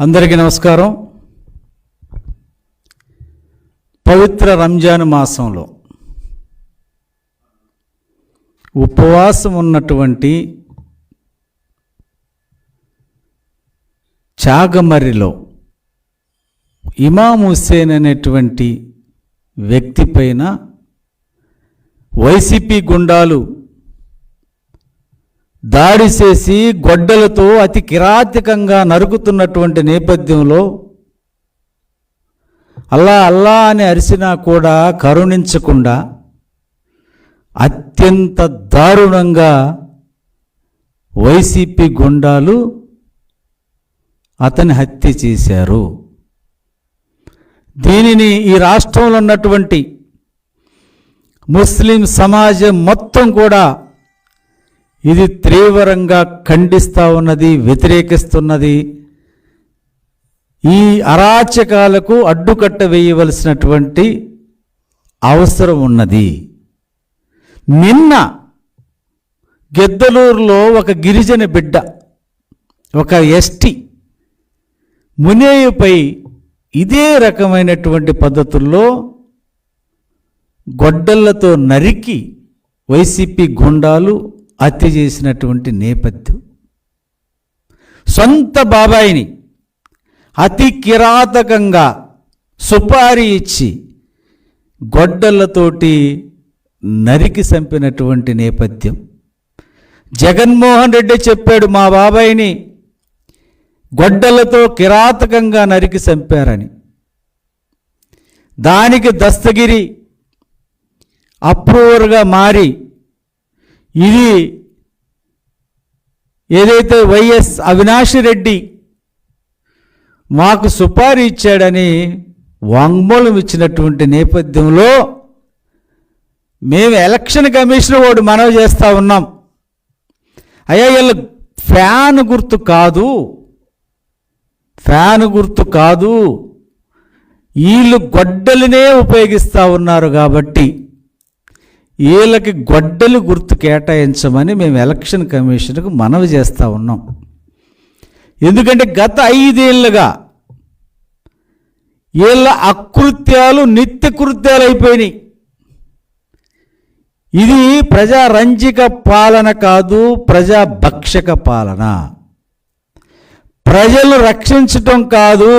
అందరికీ నమస్కారం. పవిత్ర రంజాన్ మాసంలో ఉపవాసం ఉన్నటువంటి చాగమర్రిలో ఇమాం హుస్సేన్ అనేటువంటి వ్యక్తి పైన వైసీపీ గుండాలు దాడి చేసి గొడ్డలతో అతి కిరాతకంగా నరుకుతున్నటువంటి నేపథ్యంలో అల్లా అల్లా అని అరిసినా కూడా కరుణించకుండా అత్యంత దారుణంగా వైసీపీ గుండాలు అతని హత్య చేశారు. దీనిని ఈ రాష్ట్రంలో ఉన్నటువంటి ముస్లిం సమాజం మొత్తం కూడా ఇది తీవ్రంగా ఖండిస్తూ ఉన్నది వ్యతిరేకిస్తున్నది. ఈ అరాచకాలకు అడ్డుకట్ట వేయవలసినటువంటి అవసరం ఉన్నది. నిన్న గెద్దలూరులో ఒక గిరిజన బిడ్డ ఒక ఎస్టీ మునేయుపై ఇదే రకమైనటువంటి పద్ధతుల్లో గొడ్డళ్ళతో నరికి వైసీపీ గుండాలు హత్య చేసినటువంటి నేపథ్యం. సొంత బాబాయిని అతి కిరాతకంగా సుపారీ ఇచ్చి గొడ్డళ్ళతోటి నరికి చంపినటువంటి నేపథ్యం. జగన్మోహన్ రెడ్డి చెప్పాడు మా బాబాయిని గొడ్డలతో కిరాతకంగా నరికి చంపారని. దానికి దస్తగిరి అప్రూవర్గా మారి ఇది ఏదైతే వైఎస్ అవినాష్ రెడ్డి మాకు సుపారీ ఇచ్చాడని వాంగ్మూలం ఇచ్చినటువంటి నేపథ్యంలో మేము ఎలక్షన్ కమిషన్ వాడు మనవి చేస్తూ ఉన్నాం. అయ్యా వీళ్ళు ఫ్యాన్ గుర్తు కాదు. ఫ్యాన్ గుర్తు కాదు. వీళ్ళు గొడ్డలినే ఉపయోగిస్తూ ఉన్నారు కాబట్టి వీళ్ళకి గొడ్డలి గుర్తు కేటాయించమని మేము ఎలక్షన్ కమిషన్కు మనవి చేస్తూ ఉన్నాం. ఎందుకంటే గత ఐదేళ్ళుగా వీళ్ళ అకృత్యాలు నిత్య కృత్యాలు అయిపోయినాయి. ఇది ప్రజారంజిక పాలన కాదు ప్రజా భక్షక పాలన. ప్రజలు రక్షించటం కాదు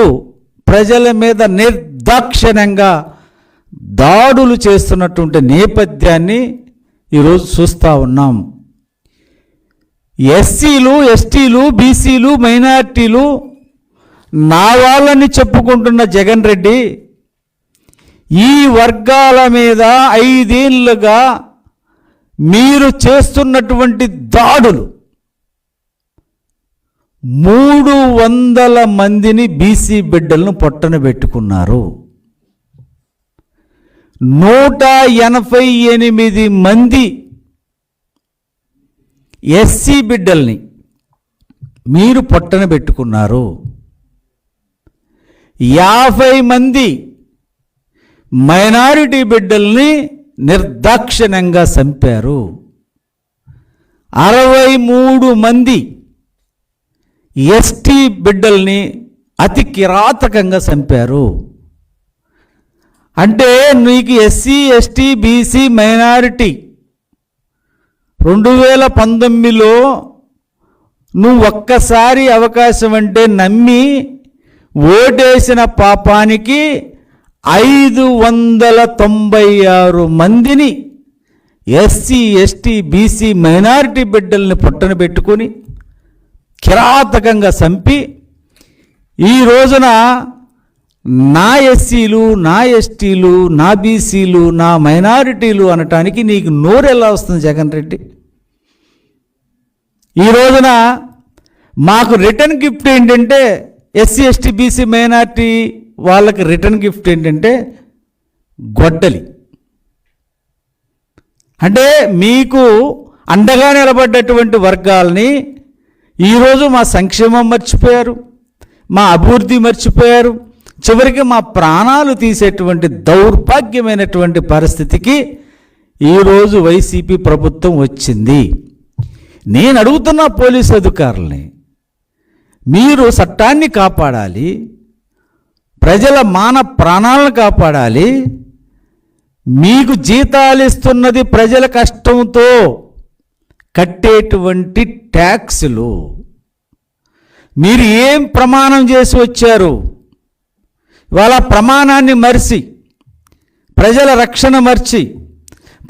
ప్రజల మీద నిర్దాక్షిణ్యంగా దాడులు చేస్తున్నటువంటి నేపథ్యాన్ని ఈరోజు చూస్తూ ఉన్నాం. ఎస్సీలు ఎస్టీలు బీసీలు మైనార్టీలు నా వాళ్ళని చెప్పుకుంటున్న జగన్ రెడ్డి ఈ వర్గాల మీద ఐదేళ్ళుగా మీరు చేస్తున్నటువంటి దాడులు మూడు వందల మందిని బీసీ బిడ్డలను పొట్టన పెట్టుకున్నారు. నూట ఎనభై ఎనిమిది మంది ఎస్సీ బిడ్డల్ని మీరు పొట్టన పెట్టుకున్నారు. యాభై మంది మైనారిటీ బిడ్డల్ని నిర్దాక్షిణ్యంగా చంపారు. అరవై మూడు మంది ఎస్టీ బిడ్డల్ని అతి కిరాతకంగా చంపారు. అంటే నీకు ఎస్సీ ఎస్టీ బీసీ మైనారిటీ రెండు వేల పంతొమ్మిదిలో నువ్వు ఒక్కసారి అవకాశం అంటే నమ్మి ఓటేసిన పాపానికి ఐదు వందల తొంభై ఆరు మందిని ఎస్సీ ఎస్టీ బీసీ మైనారిటీ బిడ్డల్ని పుట్టన పెట్టుకొని కిరాతకంగా చంపి ఈ రోజున నా ఎస్సీలు నా ఎస్టీలు నా బీసీలు నా మైనారిటీలు అనటానికి నీకు నోరు ఎలా వస్తుంది జగన్ రెడ్డి? ఈ రోజున మాకు రిటర్న్ గిఫ్ట్ ఏంటంటే ఎస్సీ ఎస్టీ బీసీ మైనారిటీ వాళ్ళకి రిటర్న్ గిఫ్ట్ ఏంటంటే గొడ్డలి. అంటే మీకు అండగా నిలబడ్డటువంటి వర్గాల్ని ఈరోజు మా సంక్షేమం మర్చిపోయారు మా అభివృద్ధి మర్చిపోయారు చివరికి మా ప్రాణాలు తీసేటువంటి దౌర్భాగ్యమైనటువంటి పరిస్థితికి ఈరోజు వైసీపీ ప్రభుత్వం వచ్చింది. నేను అడుగుతున్న పోలీసు అధికారుల్ని మీరు చట్టాన్ని కాపాడాలి ప్రజల మాన ప్రాణాలను కాపాడాలి మీకు జీతాలు ఇస్తున్నది ప్రజల కష్టంతో కట్టేటువంటి ట్యాక్సులు. మీరు ఏం ప్రమాణం చేసి వచ్చారు? ఇవాళ ప్రమాణాన్ని మరిచి ప్రజల రక్షణ మర్చి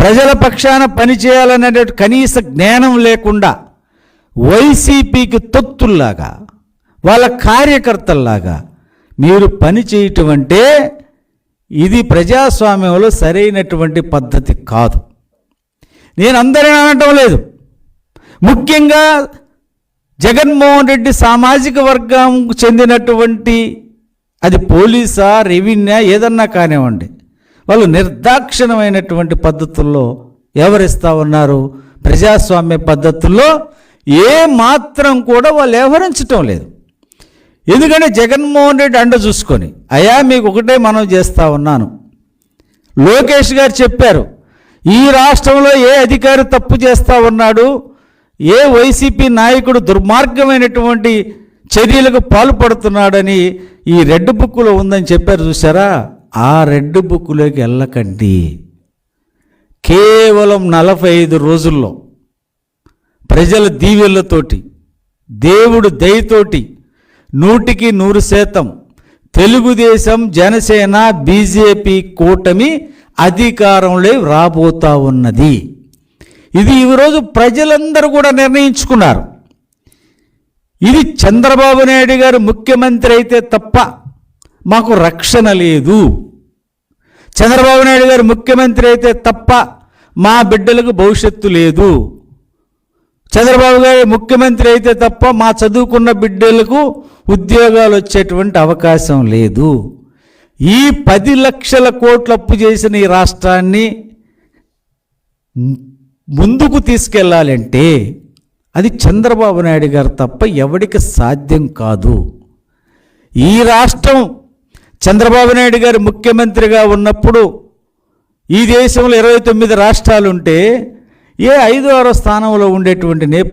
ప్రజల పక్షాన పనిచేయాలనే కనీస జ్ఞానం లేకుండా వైసీపీకి తొత్తుల్లాగా వాళ్ళ కార్యకర్తల్లాగా మీరు పని చేయటం అంటే ఇది ప్రజాస్వామ్యంలో సరైనటువంటి పద్ధతి కాదు. నేను అందరిని అనటం లేదు. ముఖ్యంగా జగన్మోహన్ రెడ్డి సామాజిక వర్గం చెందినటువంటి అది పోలీసా రెవెన్యూ ఏదన్నా కానివ్వండి. వాళ్ళు నిర్దాక్షిణమైనటువంటి పద్ధతుల్లో ఎవరిస్తా ఉన్నారు. ప్రజాస్వామ్య పద్ధతుల్లో ఏ మాత్రం కూడా వాళ్ళు వ్యవహరించటం లేదు. ఎందుకంటే జగన్మోహన్ రెడ్డి అండ చూసుకొని అయా మీకు ఒకటే మనం చేస్తా ఉన్నాను. లోకేష్ గారు చెప్పారు ఈ రాష్ట్రంలో ఏ అధికారి తప్పు చేస్తా ఉన్నాడు? ఏ వైసీపీ నాయకుడు దుర్మార్గమైనటువంటి చర్యలకు పాల్పడుతున్నాడని ఈ రెడ్ బుక్లో ఉందని చెప్పారు చూసారా ఆ రెడ్ బుక్లోకి వెళ్ళకండి. కేవలం నలభై ఐదు రోజుల్లో ప్రజల దీవెళ్ళతోటి దేవుడు దయతోటి నూటికి నూరు శాతం తెలుగుదేశం జనసేన బీజేపీ కూటమి అధికారంలో రాబోతా ఉన్నది. ఇది ఈరోజు ప్రజలందరూ కూడా నిర్ణయించుకున్నారు. ఇది చంద్రబాబు నాయుడు గారు ముఖ్యమంత్రి అయితే తప్ప మాకు రక్షణ లేదు. చంద్రబాబు నాయుడు గారు ముఖ్యమంత్రి అయితే తప్ప మా బిడ్డలకు భవిష్యత్తు లేదు. చంద్రబాబు గారు ముఖ్యమంత్రి అయితే తప్ప మా చదువుకున్న బిడ్డలకు ఉద్యోగాలు వచ్చేటువంటి అవకాశం లేదు. ఈ పది లక్షల కోట్లు అప్పు చేసిన ఈ రాష్ట్రాన్ని ముందుకు తీసుకెళ్ళాలంటే అది చంద్రబాబు నాయుడు గారు తప్ప ఎవడికి సాధ్యం కాదు. ఈ రాష్ట్రం చంద్రబాబు నాయుడు గారు ముఖ్యమంత్రిగా ఉన్నప్పుడు ఈ దేశంలో ఇరవై తొమ్మిది రాష్ట్రాలుంటే ఏ ఐదో ఆరో స్థానంలో ఉండేటువంటి నేపథ్యం